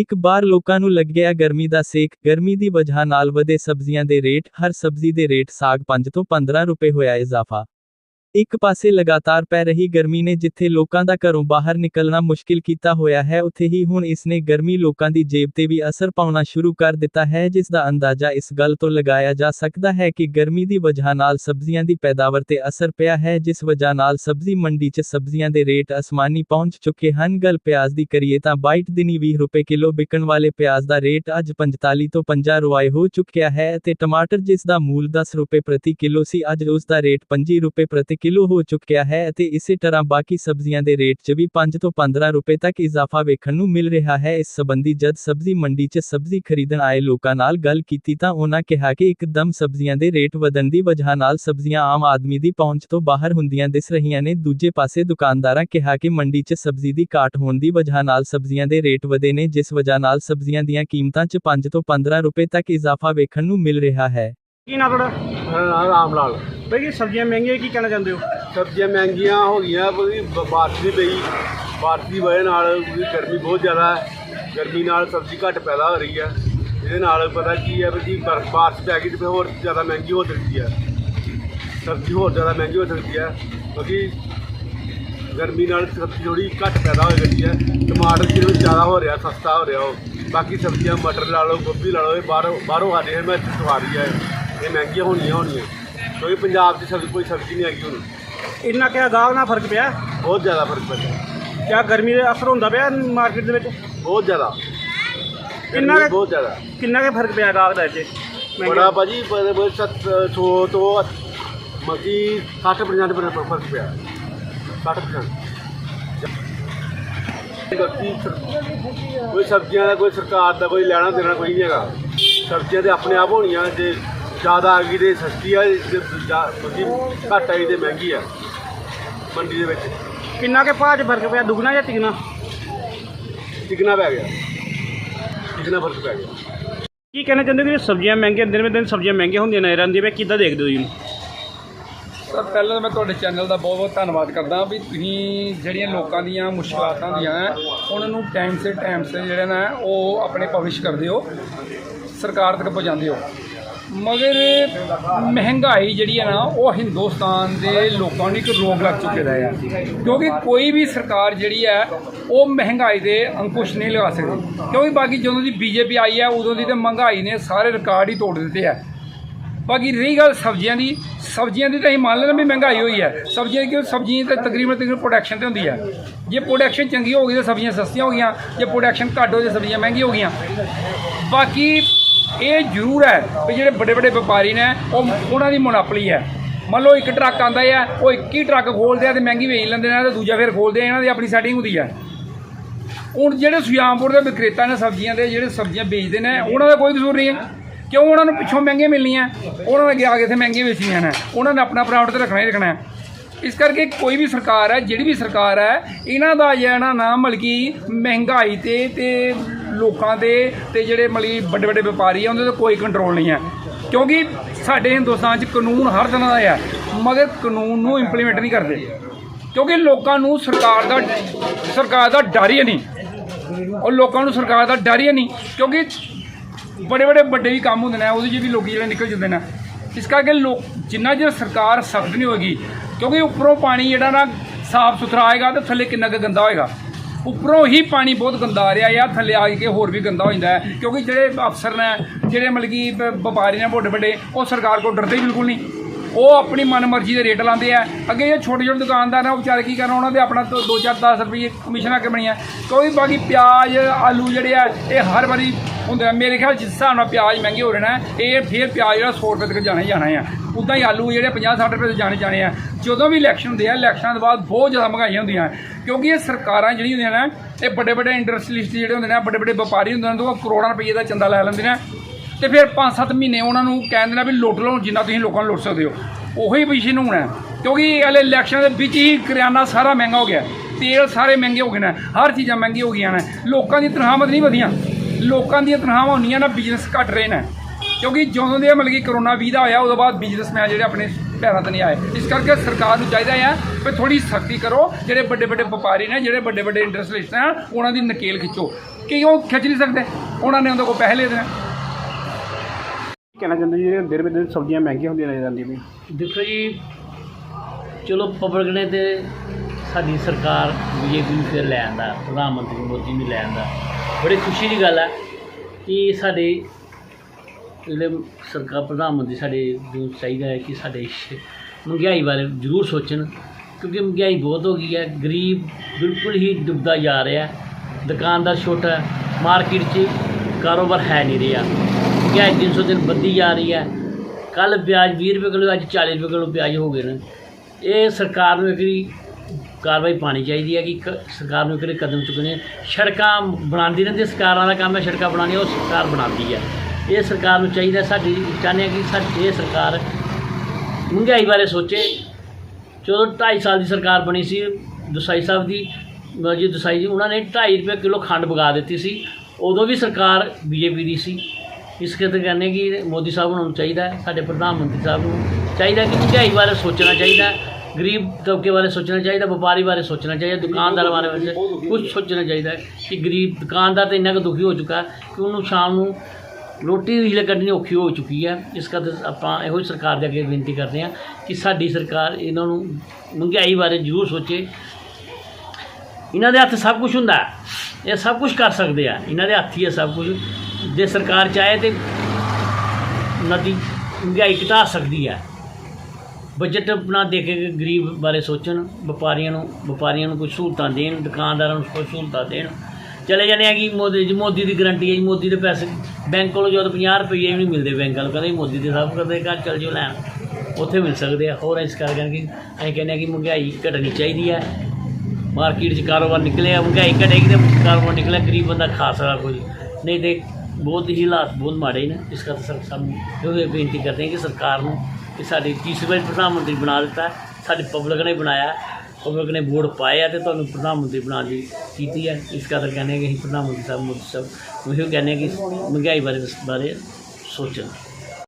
ਇੱਕ ਬਾਰ ਲੋਕਾਂ ਨੂੰ ਲੱਗਿਆ ਗਰਮੀ ਦਾ ਸੇਕ, ਗਰਮੀ ਦੀ ਵਜ੍ਹਾ ਨਾਲ ਵਧੇ ਸਬਜ਼ੀਆਂ ਦੇ ਰੇਟ, ਹਰ ਸਬਜ਼ੀ ਦੇ ਰੇਟ ਸਾਗ 5 ਤੋਂ 15 ਰੁਪਏ ਹੋਇਆ ਇਜ਼ਾਫਾ। ਇੱਕ ਪਾਸੇ ਲਗਾਤਾਰ ਪੈ ਰਹੀ ਗਰਮੀ ਨੇ ਜਿੱਥੇ ਲੋਕਾਂ ਦਾ ਘਰੋਂ ਬਾਹਰ ਨਿਕਲਣਾ ਮੁਸ਼ਕਿਲ ਕੀਤਾ ਹੋਇਆ ਹੈ, ਉੱਥੇ ਹੀ ਹੁਣ ਇਸ ਨੇ ਗਰਮੀ ਲੋਕਾਂ ਦੀ ਜੇਬ ਤੇ ਵੀ ਅਸਰ ਪਾਉਣਾ ਸ਼ੁਰੂ ਕਰ ਦਿੱਤਾ ਹੈ, ਜਿਸ ਦਾ ਅੰਦਾਜ਼ਾ ਇਸ ਗੱਲ ਤੋਂ ਲਗਾਇਆ ਜਾ ਸਕਦਾ ਹੈ ਕਿ ਗਰਮੀ ਦੀ ਵਜ੍ਹਾ ਨਾਲ ਸਬਜ਼ੀਆਂ ਦੀ ਪੈਦਾਵਾਰ ਤੇ ਅਸਰ ਪਿਆ ਹੈ, ਜਿਸ ਵਜ੍ਹਾ ਨਾਲ ਸਬਜ਼ੀ ਮੰਡੀ 'ਚ ਸਬਜ਼ੀਆਂ ਦੇ ਰੇਟ ਅਸਮਾਨੀ ਪਹੁੰਚ ਚੁੱਕੇ ਹਨ। ਗੱਲ ਪਿਆਜ਼ ਦੀ ਕਰੀਏ ਤਾਂ 22 ਦਿਨੀ 20 ਰੁਪਏ ਕਿਲੋ ਵਿਕਣ ਵਾਲੇ ਪਿਆਜ਼ ਦਾ ਰੇਟ ਅੱਜ 45 ਤੋਂ 50 ਰੁਪਏ ਹੋ ਚੁੱਕਿਆ ਹੈ ਅਤੇ ਟਮਾਟਰ ਜਿਸ ਦਾ ਮੂਲ 10 ਰੁਪਏ ਪ੍ਰਤੀ ਕਿਲੋ ਸੀ, ਅੱਜ ਉਸ ਦਾ ਰੇਟ 25 ਰੁਪਏ ਪ੍ਰਤੀ ਕਿਲੋ ਹੋ ਚੁੱਕਿਆ ਹੈ ਅਤੇ ਇਸੇ ਤਰ੍ਹਾਂ ਬਾਕੀ ਸਬਜ਼ੀਆਂ ਦੇ ਰੇਟ 'ਚ ਵੀ 5 ਤੋਂ 15 ਰੁਪਏ ਤੱਕ ਇਜ਼ਾਫਾ ਵੇਖਣ ਨੂੰ ਮਿਲ ਰਿਹਾ ਹੈ। ਇਸ ਸਬੰਧੀ ਜਦ ਸਬਜ਼ੀ ਮੰਡੀ 'ਚ ਸਬਜ਼ੀ ਖਰੀਦਣ ਆਏ ਲੋਕਾਂ ਨਾਲ ਗੱਲ ਕੀਤੀ ਤਾਂ ਉਹਨਾਂ ਕਿਹਾ ਕਿ ਇੱਕਦਮ ਸਬਜ਼ੀਆਂ ਦੇ ਰੇਟ ਵਧਣ ਦੀ ਵਜ੍ਹਾ ਨਾਲ ਸਬਜ਼ੀਆਂ ਆਮ ਆਦਮੀ ਦੀ ਪਹੁੰਚ ਤੋਂ ਬਾਹਰ ਹੁੰਦੀਆਂ ਦਿਸ ਰਹੀਆਂ ਨੇ। ਦੂਜੇ ਪਾਸੇ ਦੁਕਾਨਦਾਰਾਂ ਕਿਹਾ ਕਿ ਮੰਡੀ 'ਚ ਸਬਜ਼ੀ ਦੀ ਘਾਟ ਹੋਣ ਦੀ ਵਜ੍ਹਾ ਨਾਲ ਸਬਜ਼ੀਆਂ ਦੇ ਰੇਟ ਵਧੇ ਨੇ ਜਿਸ ਵਜ੍ਹਾ ਨਾਲ ਸਬਜ਼ੀਆਂ ਦੀਆਂ ਕੀਮਤਾਂ 'ਚ 5 ਤੋਂ 15 ਰੁਪਏ ਤੱਕ ਇਜ਼ਾਫਾ ਵੇਖਣ ਨੂੰ ਮਿਲ ਰਿਹਾ ਹੈ। ਕੀ ਨਾ ਤੁਹਾਡਾ? ਰਾਮ ਲਾਲ। ਬਈ ਇਹ ਸਬਜ਼ੀਆਂ ਮਹਿੰਗੀਆਂ ਕੀ ਕਹਿਣਾ ਚਾਹੁੰਦੇ ਹੋ? ਸਬਜ਼ੀਆਂ ਮਹਿੰਗੀਆਂ ਹੋ ਗਈਆਂ, ਕੋਈ ਬ- ਬਾਰਿਸ਼ ਨਹੀਂ ਪਈ। ਬਾਰਿਸ਼ ਦੀ ਵਜ੍ਹਾ ਨਾਲ ਕਿਉਂਕਿ ਗਰਮੀ ਬਹੁਤ ਜ਼ਿਆਦਾ ਹੈ। ਗਰਮੀ ਨਾਲ ਸਬਜ਼ੀ ਘੱਟ ਪੈਦਾ ਹੋ ਰਹੀ ਹੈ। ਇਹਦੇ ਨਾਲ ਪਤਾ ਕੀ ਹੈ ਵੀ ਜੀ, ਬਰ- ਬਾਰਿਸ਼ ਪੈ ਗਈ ਤੇ ਫਿਰ ਹੋਰ ਜ਼ਿਆਦਾ ਮਹਿੰਗੀ ਹੋ ਸਕਦੀ ਹੈ। ਸਬਜ਼ੀ ਹੋਰ ਜ਼ਿਆਦਾ ਮਹਿੰਗੀ ਹੋ ਸਕਦੀ ਹੈ। ਕਿਉਂਕਿ ਗਰਮੀ ਨਾਲ ਸਬਜ਼ੀ ਥੋੜੀ ਘੱਟ ਪੈਦਾ ਹੋ ਜਾਂਦੀ ਹੈ। ਟਮਾਟਰ ਜਿਹੜਾ ਜ਼ਿਆਦਾ ਹੋ ਰਿਹਾ, ਸਸਤਾ ਹੋ ਰਿਹਾ ਉਹ। ਬਾਕੀ ਸਬਜ਼ੀਆਂ ਮਟਰ ਲਾ ਲਓ, ਗੋਭੀ ਲਾ ਲਓ, ਇਹ ਬਾਹਰੋਂ ਬਾਹਰੋਂ ਸਾਡੇ ਹਿਮਾਚਲ ਮੈਂ ਆ ਰਹੀ ਹੈ। ਇਹ ਮਹਿੰਗੀਆਂ ਹੋਣੀਆਂ ਹੋਣੀਆਂ। ਕਿਉਂਕਿ ਪੰਜਾਬ 'ਚ ਸਬਜ਼ੀ ਕੋਈ ਸਬਜ਼ੀ ਨਹੀਂ ਹੈਗੀ ਹੁਣ। ਇੰਨਾ ਕਿਹਾ ਗਾਹਕ ਨਾਲ ਫ਼ਰਕ ਪਿਆ? ਬਹੁਤ ਜ਼ਿਆਦਾ ਫ਼ਰਕ ਪੈਂਦਾ ਕਿਆ ਗਰਮੀ ਦਾ ਅਸਰ ਹੁੰਦਾ ਪਿਆ ਮਾਰਕੀਟ ਦੇ ਵਿੱਚ? ਬਹੁਤ ਜ਼ਿਆਦਾ। ਕਿੰਨਾ ਗਰਮੀ ਕੁ- ਬਹੁਤ ਜ਼ਿਆਦਾ। ਕਿੰਨਾ ਕੁ ਫ਼ਰਕ ਪਿਆ ਗਾਹਕ ਦਾ ਇੱਥੇ? ਬੜਾ ਭਾਜੀ ਪਰ- ਪਰ ਸੱਤ ਸੌ ਤੋਂ ਮਗੀ 60 ਪਰਸੈਂਟ ਪਰ ਫ਼ਰਕ ਪਿਆ। 60 ਪਰਸੈਂਟ ਕੋਈ ਸਬਜ਼ੀਆਂ ਦਾ ਕੋਈ ਸਰਕਾਰ ਦਾ ਕੋਈ ਲੈਣਾ ਦੇਣਾ ਕੋਈ ਨਹੀਂ ਹੈਗਾ। ਸਬਜ਼ੀਆਂ ਤੇ ਆਪਣੇ ਆਪ ਹੋਣੀਆਂ ਜੇ ਜ਼ਿਆਦਾ ਆ ਗਈ ਤੇ ਸਸਤੀ ਆ ਜੇ ਜਾ- ਮਗੀ ਘੱਟ ਆਈ ਤੇ ਮਹਿੰਗੀ ਆ ਮੰਡੀ ਦੇ ਵਿੱਚ। ਕਿੰਨਾ ਕੇ ਭਾਅ 'ਚ ਫ਼ਰਕ ਪਿਆ ਦੁੱਗਣਾ ਜਾਂ ਤਿਗਣਾ? ਟਿਕਣਾ ਪੈ ਗਿਆ। ਟਿਕਣਾ ਫ਼ਰਕ ਪੈ ਗਿਆ। ਕੀ ਕਹਿਣਾ ਚਾਹੁੰਦੇ ਹੋ ਕਿ ਸਬਜ਼ੀਆਂ ਮਹਿੰਗੀਆਂ ਦਿਨ ਵਿੱਚ ਦਿਨ ਸਬਜ਼ੀਆਂ ਮਹਿੰਗੀਆਂ ਹੁੰਦੀਆਂ ਨਜ਼ਰ ਆਉਂਦੀਆਂ ਪਈਆਂ ਕਿੱਦਾਂ ਦੇਖਦੇ ਹੋ ਜੀ? ਇਹਨੂੰ? ਸਰ ਪਹਿਲਾਂ ਤਾਂ ਮੈਂ ਤੁਹਾਡੇ ਚੈਨਲ ਦਾ ਬਹੁਤ ਬਹੁਤ ਧੰਨਵਾਦ ਕਰਦਾ ਵੀ ਤੁਸੀਂ ਜਿਹੜੀਆਂ ਲੋਕਾਂ ਦੀਆਂ ਮੁਸ਼ਕਲਾਤਾਂ ਦੀਆਂ ਹੈ, ਉਹਨਾਂ ਨੂੰ ਟਾਈਮ ਸੇ ਟਾਈਮ ਸੇ ਜਿਹੜੇ ਨਾ ਉਹ ਆਪਣੇ ਪਬਲਿਸ਼ ਕਰਦੇ ਹੋ ਸਰਕਾਰ ਤੱਕ ਪਹੁੰਚਾਉਂਦੇ ਹੋ। ਮਗਰ ਮਹਿੰਗਾਈ ਜਿਹੜੀ ਹੈ ਨਾ, ਉਹ ਹਿੰਦੁਸਤਾਨ ਦੇ ਲੋਕਾਂ ਨੂੰ ਇੱਕ ਰੋਗ ਲੱਗ ਚੁੱਕੇ ਦਾ ਹੈ। ਕਿਉਂਕਿ ਕੋਈ ਵੀ ਸਰਕਾਰ ਜਿਹੜੀ ਹੈ, ਉਹ ਮਹਿੰਗਾਈ ਦੇ ਅੰਕੁਸ਼ ਨਹੀਂ ਲਗਾ ਸਕਦੀ। ਕਿਉਂਕਿ ਬਾਕੀ ਜਦੋਂ ਦੀ ਬੀਜੇਪੀ ਆਈ ਹੈ, ਉਦੋਂ ਦੀ ਤੇ ਮਹਿੰਗਾਈ ਨੇ ਸਾਰੇ ਰਿਕਾਰਡ ਹੀ ਤੋੜ ਦਿੱਤੇ ਆ ਬਾਕੀ ਰਹੀ ਗੱਲ ਸਬਜ਼ੀਆਂ ਦੀ ਸਬਜ਼ੀਆਂ ਦੀ ਤਾਂ ਅਸੀਂ ਮੰਨ ਲੈਣਾ ਵੀ ਮਹਿੰਗਾਈ ਹੋਈ ਹੈ। ਸਬਜ਼ੀਆਂ ਕਿਉਂ ਸਬਜ਼ੀਆਂ ਤਾਂ ਤਕਰੀਬਨ ਤਕਰੀਬਨ ਪ੍ਰੋਡਕਸ਼ਨ ਤੇ ਹੁੰਦੀ ਹੈ। ਜੇ ਪ੍ਰੋਡਕਸ਼ਨ ਚੰਗੀ ਹੋ ਗਈ ਤਾਂ ਸਬਜ਼ੀਆਂ ਸਸਤੀਆਂ ਹੋ ਗਈਆਂ। ਜੇ ਪ੍ਰੋਡਕਸ਼ਨ ਘੱਟ ਹੋ ਜੇ ਸਬਜ਼ੀਆਂ ਮਹਿੰਗੀਆਂ ਹੋ ਗਈਆਂ। ਬਾਕੀ ਇਹ ਜ਼ਰੂਰ ਹੈ ਵੀ ਜਿਹੜੇ ਵੱਡੇ ਵੱਡੇ ਵਪਾਰੀ ਨੇ, ਉਹ ਉਹਨਾਂ ਦੀ ਮੋਨੋਪੋਲੀ ਹੈ। ਮੰਨ ਲਓ ਇੱਕ ਟਰੱਕ ਆਂਦਾ ਹੈ, ਉਹ ਇੱਕ ਹੀ ਟਰੱਕ ਖੋਲਦੇ ਆ ਤੇ ਮਹਿੰਗੀ ਵੇਚ ਲੈਂਦੇ ਨੇ, ਤੇ ਦੂਜਾ ਫਿਰ ਖੋਲਦੇ ਆ, ਇਹਨਾਂ ਦੀ ਆਪਣੀ ਸੈਟਿੰਗ ਹੁੰਦੀ ਹੈ। ਹੁਣ ਜਿਹੜੇ ਸੁਜਾਮਪੁਰ ਦੇ ਵਿਕਰੇਤਾ ਨੇ ਸਬਜ਼ੀਆਂ ਦੇ, ਜਿਹੜੇ ਸਬਜ਼ੀਆਂ ਵੇਚਦੇ ਨੇ, ਉਹਨਾਂ ਦਾ ਕੋਈ ਕਸੂਰ ਨਹੀਂ ਹੈ। ਕਿਉਂ ਉਹਨਾਂ ਨੂੰ ਪਿੱਛੋਂ ਮਹਿੰਗੀਆਂ ਮਿਲਣੀਆਂ? ਉਹਨਾਂ ਨੇ ਅੱਗੇ ਆ ਕੇ ਇੱਥੇ ਮਹਿੰਗੀਆਂ ਵੇਚਣੀਆਂ ਨੇ। ਉਹਨਾਂ ਨੇ ਆਪਣਾ ਪ੍ਰੋਡਕਟ ਤੇ ਰੱਖਣਾ ਹੀ ਰੱਖਣਾ ਇਸ ਕਰਕੇ ਕੋਈ ਵੀ ਸਰਕਾਰ ਹੈ, ਜਿਹੜੀ ਵੀ ਸਰਕਾਰ ਹੈ, ਇਹਨਾਂ ਦਾ ਜਿਹੜਾ ਨਾ ਮਲਕੀ ਮਹਿੰਗਾਈ ਤੇ ਤੇ ਲੋਕਾਂ ਦੇ ਤੇ ਜਿਹੜੇ ਮਲਕੀ ਵੱਡੇ ਵੱਡੇ ਵਪਾਰੀ ਆ ਉਹਨਾਂ ਤੇ ਕੋਈ ਕੰਟਰੋਲ ਨਹੀਂ ਹੈ। ਕਿਉਂਕਿ ਸਾਡੇ ਹਿੰਦੁਸਤਾਨ 'ਚ ਕਾਨੂੰਨ ਹਰ ਤਰ੍ਹਾਂ ਦਾ ਹੈ, ਮਗਰ ਕਾਨੂੰਨ ਨੂੰ ਇੰਪਲੀਮੈਂਟ ਨਹੀਂ ਕਰਦੇ। ਕਿਉਂਕਿ ਲੋਕਾਂ ਨੂੰ ਸਰਕਾਰ ਦਾ ਸਰਕਾਰ ਦਾ ਡਰ ਹੀ ਨਹੀਂ। ਉਹ ਲੋਕਾਂ ਨੂੰ ਸਰਕਾਰ ਦਾ ਡਰ ਹੀ ਨਹੀਂ। ਕਿਉਂਕਿ ਬੜੇ ਬੜੇ ਵੱਡੇ ਵੀ ਕੰਮ ਹੁੰਦੇ ਨੇ, ਉਹਦੇ 'ਚ ਵੀ ਲੋਕੀ ਜਿਹੜੇ ਨਿਕਲ ਜਾਂਦੇ ਨੇ। ਇਸ ਕਰਕੇ ਲੋਕ, ਜਿੰਨਾ ਚਿਰ ਸਰਕਾਰ ਸਖਤ ਨਹੀਂ ਹੋਏਗੀ, ਕਿਉਂਕਿ ਉੱਪਰੋਂ ਪਾਣੀ ਜਿਹੜਾ ਨਾ ਸਾਫ਼ ਸੁਥਰਾ ਆਏਗਾ ਤੇ ਥੱਲੇ ਕਿੰਨਾ ਕੁ ਗੰਦਾ ਹੋਏਗਾ। ਉੱਪਰੋਂ ਹੀ ਪਾਣੀ ਬਹੁਤ ਗੰਦਾ ਆ ਰਿਹਾ ਆ ਥੱਲੇ ਆ ਕੇ ਹੋਰ ਵੀ ਗੰਦਾ ਹੋ ਜਾਂਦਾ ਹੈ। ਕਿਉਂਕਿ ਜਿਹੜੇ ਅਫਸਰ ਨੇ, ਜਿਹੜੇ ਮਤਲਬ ਕਿ ਵਪਾਰੀ ਨੇ, ਵੱਡੇ ਵੱਡੇ, ਉਹ ਸਰਕਾਰ ਕੋਲ ਡਰਦੇ ਬਿਲਕੁਲ ਨਹੀਂ। ਉਹ ਆਪਣੀ ਮਨਮਰਜ਼ੀ ਦੇ ਰੇਟ ਲਾਉਂਦੇ ਆ। ਅੱਗੇ ਇਹ ਛੋਟੇ ਛੋਟੇ ਦੁਕਾਨਦਾਰ ਨੇ, ਉਹ ਵਿਚਾਰੇ ਕੀ ਕਰਨ, ਉਹਨਾਂ ਦੇ ਆਪਣਾ 2 4 10 ਰੁਪਏ ਕਮਿਸ਼ਨ ਆ ਕੇ ਬਣੀਆਂ। ਕੋਈ ਬਾਕੀ ਪਿਆਜ਼, ਆਲੂ ਜਿਹੜੇ ਆ, ਇਹ ਹਰ ਵਾਰੀ ਹੁੰਦੇ ਆ। ਮੇਰੇ ਖਿਆਲ ਜਿਸ ਹਿਸਾਬ ਨਾਲ ਪਿਆਜ਼ ਮਹਿੰਗੇ ਹੋ ਰਹੇ ਨੇ, ਇਹ ਫਿਰ ਪਿਆਜ਼ ਜਿਹੜਾ 100 ਰੁਪਏ ਤੱਕ ਜਾਣਾ ਹੀ ਜਾਣਾ ਆ। ਉਦਾਂ ਹੀ ਆਲੂ ਜਿਹੜੇ 50 60 ਰੁਪਏ ਦੇ ਜਾਣੇ ਜਾਣੇ ਆ। ਜਦੋਂ ਵੀ ਇਲੈਕਸ਼ਨ ਹੁੰਦੇ ਆ ਇਲੈਕਸ਼ਨਾਂ ਤੋਂ ਬਾਅਦ ਬਹੁਤ ਜ਼ਿਆਦਾ ਮਹਿੰਗਾਈਆਂ ਹੁੰਦੀਆਂ। ਕਿਉਂਕਿ ਇਹ ਸਰਕਾਰਾਂ ਜਿਹੜੀਆਂ ਹੁੰਦੀਆਂ ਨੇ, ਇਹ ਵੱਡੇ ਵੱਡੇ ਇੰਡਸਟਰੀਲਿਸਟ ਜਿਹੜੇ ਹੁੰਦੇ ਨੇ, ਵੱਡੇ ਵੱਡੇ ਵਪਾਰੀ ਹੁੰਦੇ ਨੇ ਉਹ ਕਰੋੜਾਂ ਰੁਪਏ ਦਾ ਚੰਦਾ ਲੈ ਲੈਂਦੇ ਨੇ। ਤੇ ਫਿਰ 5-7 ਮਹੀਨੇ ਉਹਨਾਂ ਨੂੰ ਕਹਿੰਦੇ ਨੇ ਵੀ ਲੁੱਟ ਲਓ, ਜਿੰਨਾ ਤੁਸੀਂ ਲੋਕਾਂ ਨੂੰ ਲੁੱਟ ਸਕਦੇ ਹੋ। ਉਹੀ ਪੋਜੀਸ਼ਨ ਹੋਣਾ ਹੈ। ਕਿਉਂਕਿ ਹਲੇ ਇਲੈਕਸ਼ਨ ਦੇ ਵਿੱਚ ਹੀ ਕਰਿਆਨਾ ਸਾਰਾ ਮਹਿੰਗਾ ਹੋ ਗਿਆ। ਤੇਲ ਸਾਰੇ ਮਹਿੰਗੇ ਹੋ ਗਏ ਨੇ, ਹਰ ਚੀਜ਼ਾਂ ਮਹਿੰਗੀ ਹੋ ਗਈਆਂ ਨੇ। ਲੋਕਾਂ ਦੀ ਤਨਖਾਹਾਂ ਨਹੀਂ ਵਧੀਆਂ। ਲੋਕਾਂ ਦੀਆਂ ਤਨਖਾਹਾਂ ਹੁੰਦੀਆਂ ਨਾ ਬਿਜ਼ਨਸ ਘਟ ਰਹੇ ਨੇ। ਕਿਉਂਕਿ ਜਦੋਂ ਦੇ ਮਤਲਬ ਕਿ ਕਰੋਨਾ ਵੀਹ ਦਾ ਹੋਇਆ ਉਦੋਂ ਬਾਅਦ ਬਿਜ਼ਨਸਮੈਨ ਜਿਹੜੇ ਆਪਣੇ ਪੈਰਾਂ ਤੇ ਨਹੀਂ ਆਏ। ਇਸ ਕਰਕੇ ਸਰਕਾਰ ਨੂੰ ਚਾਹੀਦਾ ਹੈ ਵੀ ਥੋੜੀ ਸਖਤੀ ਕਰੋ ਜਿਹੜੇ ਵੱਡੇ ਵੱਡੇ ਵਪਾਰੀ ਨੇ ਜਿਹੜੇ ਵੱਡੇ ਵੱਡੇ ਇੰਡਸਟਰੀਸਟ ਆ ਉਹਨਾਂ ਦੀ ਨਕੇਲ ਖਿੱਚੋ। ਕਿ ਉਹ ਖਿੱਚ ਨਹੀਂ ਸਕਦੇ? ਉਹਨਾਂ ਨੇ ਉਹਦੇ ਕੋਲ ਪੈਸੇ ਲੈ ਦੇਣੇ। ਕਹਿਣਾ ਚਾਹੁੰਦੇ ਜੀ ਦਿਨ ਬੇ ਦਿਨ ਸਬਜ਼ੀਆਂ ਮਹਿੰਗੀਆਂ ਹੁੰਦੀਆਂ ਨਜ਼ਰ ਆਉਂਦੀਆਂ ਪਈਆਂ। ਦੇਖੋ ਜੀ ਚਲੋ ਪਬਲਿਕ ਨੇ ਤੇ ਸਾਡੀ ਸਰਕਾਰ ਬੀਜੇਪੀ ਨੂੰ ਫਿਰ ਲੈ ਆਂਦਾ ਪ੍ਰਧਾਨ ਮੰਤਰੀ ਮੋਦੀ ਨੂੰ ਲੈ ਆਂਦਾ ਬੜੀ ਖੁਸ਼ੀ ਦੀ ਗੱਲ ਹੈ ਕਿ ਸਾਡੇ ਜਿਹੜੇ ਸਰਕਾਰ ਪ੍ਰਧਾਨ ਮੰਤਰੀ ਸਾਡੇ ਨੂੰ ਚਾਹੀਦਾ ਹੈ ਕਿ ਸਾਡੇ ਸ਼- ਮਹਿੰਗਾਈ ਬਾਰੇ ਜ਼ਰੂਰ ਸੋਚਣ ਕਿਉਂਕਿ ਮਹਿੰਗਾਈ ਬਹੁਤ ਹੋ ਗਈ ਹੈ ਗਰੀਬ ਬਿਲਕੁਲ ਹੀ ਡੁੱਬਦਾ ਜਾ ਰਿਹਾ ਹੈ। ਦੁਕਾਨਦਾਰ ਛੋਟਾ ਹੈ ਮਾਰਕੀਟ 'ਚ ਕਾਰੋਬਾਰ ਹੈ ਨਹੀਂ ਰਿਹਾ। ਮਹਿੰਗਾਈ ਦਿਨ ਸੌ ਦਿਨ ਵੱਧਦੀ ਜਾ ਰਹੀ ਹੈ। ਕੱਲ ਪਿਆਜ਼ 20 ਰੁਪਏ ਕਿਲੋ ਅੱਜ 40 ਰੁਪਏ ਕਿਲੋ ਪਿਆਜ਼ ਹੋ ਗਏ ਨੇ। ਇਹ ਸਰਕਾਰ ਨੂੰ ਇੱਕ ਕਾਰਵਾਈ ਪਾਣੀ ਚਾਹੀਦੀ ਹੈ ਕਿ ਕ- ਸਰਕਾਰ ਨੂੰ ਇੱਕ ਕਦਮ ਚੁੱਕਣੇ। ਸੜਕਾਂ ਬਣਾਉਂਦੀ ਰਹਿੰਦੀ ਹੈ, ਸਰਕਾਰਾਂ ਦਾ ਕੰਮ ਹੈ ਸੜਕਾਂ ਬਣਾਉਣੀਆਂ ਉਹ ਸਰਕਾਰ ਬਣਾਉਂਦੀ ਹੈ। ਇਹ ਸਰਕਾਰ ਨੂੰ ਚਾਹੀਦਾ, ਸਾਡੀ ਚਾਹੁੰਦੇ ਹਾਂ ਕਿ ਸਾਡੀ ਇਹ ਸਰਕਾਰ ਮਹਿੰਗਾਈ ਬਾਰੇ ਸੋਚੇ। ਜਦੋਂ 2.5 ਸਾਲ ਦੀ ਸਰਕਾਰ ਬਣੀ ਸੀ, ਦਸਾਈ ਸਾਹਿਬ ਦੀ ਜੀ ਦਸਾਈ ਜੀ, ਉਹਨਾਂ ਨੇ 2.5 ਰੁਪਏ ਕਿਲੋ ਖੰਡ ਵਗਾ ਦਿੱਤੀ ਸੀ। ਉਦੋਂ ਵੀ ਸਰਕਾਰ ਬੀਜੇਪੀ ਦੀ ਸੀ। ਇਸ ਕਰਕੇ ਕਹਿੰਦੇ ਕਿ ਮੋਦੀ ਸਾਹਿਬ ਨੂੰ ਚਾਹੀਦਾ, ਸਾਡੇ ਪ੍ਰਧਾਨ ਮੰਤਰੀ ਸਾਹਿਬ ਨੂੰ ਚਾਹੀਦਾ ਕਿ ਮਹਿੰਗਾਈ ਬਾਰੇ ਸੋਚਣਾ ਚਾਹੀਦਾ, ਗਰੀਬ ਤਬਕੇ ਬਾਰੇ ਸੋਚਣਾ ਚਾਹੀਦਾ, ਵਪਾਰੀ ਬਾਰੇ ਸੋਚਣਾ ਚਾਹੀਦਾ, ਦੁਕਾਨਦਾਰ ਬਾਰੇ ਵਿੱਚ ਕੁਝ ਸੋਚਣਾ ਚਾਹੀਦਾ ਕਿ ਗਰੀਬ ਦੁਕਾਨਦਾਰ ਤਾਂ ਇੰਨਾ ਕੁ ਦੁਖੀ ਹੋ ਚੁੱਕਾ ਕਿ ਉਹਨੂੰ ਸ਼ਾਮ ਨੂੰ ਰੋਟੀ ਵੀ ਕੱਢਣੀ ਔਖੀ ਹੋ ਚੁੱਕੀ ਹੈ ਇਸ ਕਰਕੇ ਆਪਾਂ ਇਹੋ ਹੀ ਸਰਕਾਰ ਦੇ ਅੱਗੇ ਬੇਨਤੀ ਕਰਦੇ ਹਾਂ ਕਿ ਸਾਡੀ ਸਰਕਾਰ ਇਹਨਾਂ ਨੂੰ ਮਹਿੰਗਾਈ ਬਾਰੇ ਜ਼ਰੂਰ ਸੋਚੇ। ਇਹਨਾਂ ਦੇ ਹੱਥ ਸਭ ਕੁਝ ਹੁੰਦਾ ਇਹ ਸਭ ਕੁਝ ਕਰ ਸਕਦੇ ਆ। ਇਹਨਾਂ ਦੇ ਹੱਥ ਹੀ ਹੈ ਸਭ ਕੁਝ ਜੇ ਸਰਕਾਰ ਚਾਹੇ ਤੇ ਨਦੀ ਮਹਿੰਗਾਈ ਘਟਾ ਸਕਦੀ ਹੈ ਬਜਟ ਆਪਣਾ ਦੇ ਕੇ ਗਰੀਬ ਬਾਰੇ ਸੋਚਣ, ਵਪਾਰੀਆਂ ਨੂੰ ਵਪਾਰੀਆਂ ਨੂੰ ਕੁਝ ਸਹੂਲਤਾਂ ਦੇਣ, ਦੁਕਾਨਦਾਰਾਂ ਨੂੰ ਕੁਝ ਸਹੂਲਤਾਂ ਦੇਣ। ਚਲੇ ਜਾਂਦੇ ਆ ਕਿ ਮੋਦੀ ਜੀ, ਮੋਦੀ ਦੀ ਗਰੰਟੀ ਹੈ ਜੀ, ਮੋਦੀ ਦੇ ਪੈਸੇ ਬੈਂਕ ਕੋਲੋਂ ਜਦੋਂ 50 ਰੁਪਏ ਵੀ ਨਹੀਂ ਮਿਲਦੇ ਬੈਂਕ ਵਾਲ, ਕਹਿੰਦੇ ਜੀ ਮੋਦੀ ਦੇ ਸਾਹਿਬ ਕਰਦੇ ਘਰ ਚਲ ਜਾਓ ਲੈਣ। ਉੱਥੇ ਮਿਲ ਸਕਦੇ ਆ। ਹੋਰ ਇਸ ਕਰਕੇ ਕਿ ਅਸੀਂ ਕਹਿੰਦੇ ਆ ਕਿ ਮਹਿੰਗਾਈ ਘਟਣੀ ਚਾਹੀਦੀ ਹੈ ਮਾਰਕੀਟ 'ਚ ਕਾਰੋਬਾਰ ਨਿਕਲਿਆ, ਮਹਿੰਗਾਈ ਘਟੇਗੀ ਤੇ ਕਾਰੋਬਾਰ ਨਿਕਲਿਆ, ਗਰੀਬ ਬੰਦਾ ਖਾ ਸਕਦਾ ਕੁਝ ਨਹੀਂ ਤੇ ਬਹੁਤ ਹੀ ਹਾਲਾਤ ਬਹੁਤ ਮਾੜੇ ਨੇ। ਇਸ ਕਰਕੇ ਸਰ ਸਾਨੂੰ ਇਹ ਬੇਨਤੀ ਕਰਦੇ ਹਾਂ ਕਿ ਸਰਕਾਰ ਨੂੰ ਕਿ ਸਾਡੀ ਤੀਸਰੀ ਵਾਰ ਪ੍ਰਧਾਨ ਮੰਤਰੀ ਬਣਾ ਦਿੱਤਾ, ਸਾਡੀ ਪਬਲਿਕ ਨੇ ਬਣਾਇਆ। ਪਬਲਿਕ ਨੇ ਵੋਟ ਪਾਏ ਆ ਤੇ ਤੁਹਾਨੂੰ ਪ੍ਰਧਾਨ ਮੰਤਰੀ ਬਣਾਉਣ ਦੀ ਕੀਤੀ ਹੈ ਇਸ ਕਰਕੇ ਕਹਿੰਦੇ ਹਾਂ ਕਿ ਅਸੀਂ ਪ੍ਰਧਾਨ ਮੰਤਰੀ ਸਾਹਿਬ, ਮੋਦੀ ਸਾਹਿਬ ਨੂੰ ਕਹਿੰਦੇ ਹਾਂ ਕਿ ਮਹਿੰਗਾਈ ਬਾਰੇ ਬਾਰੇ ਸੋਚਣ।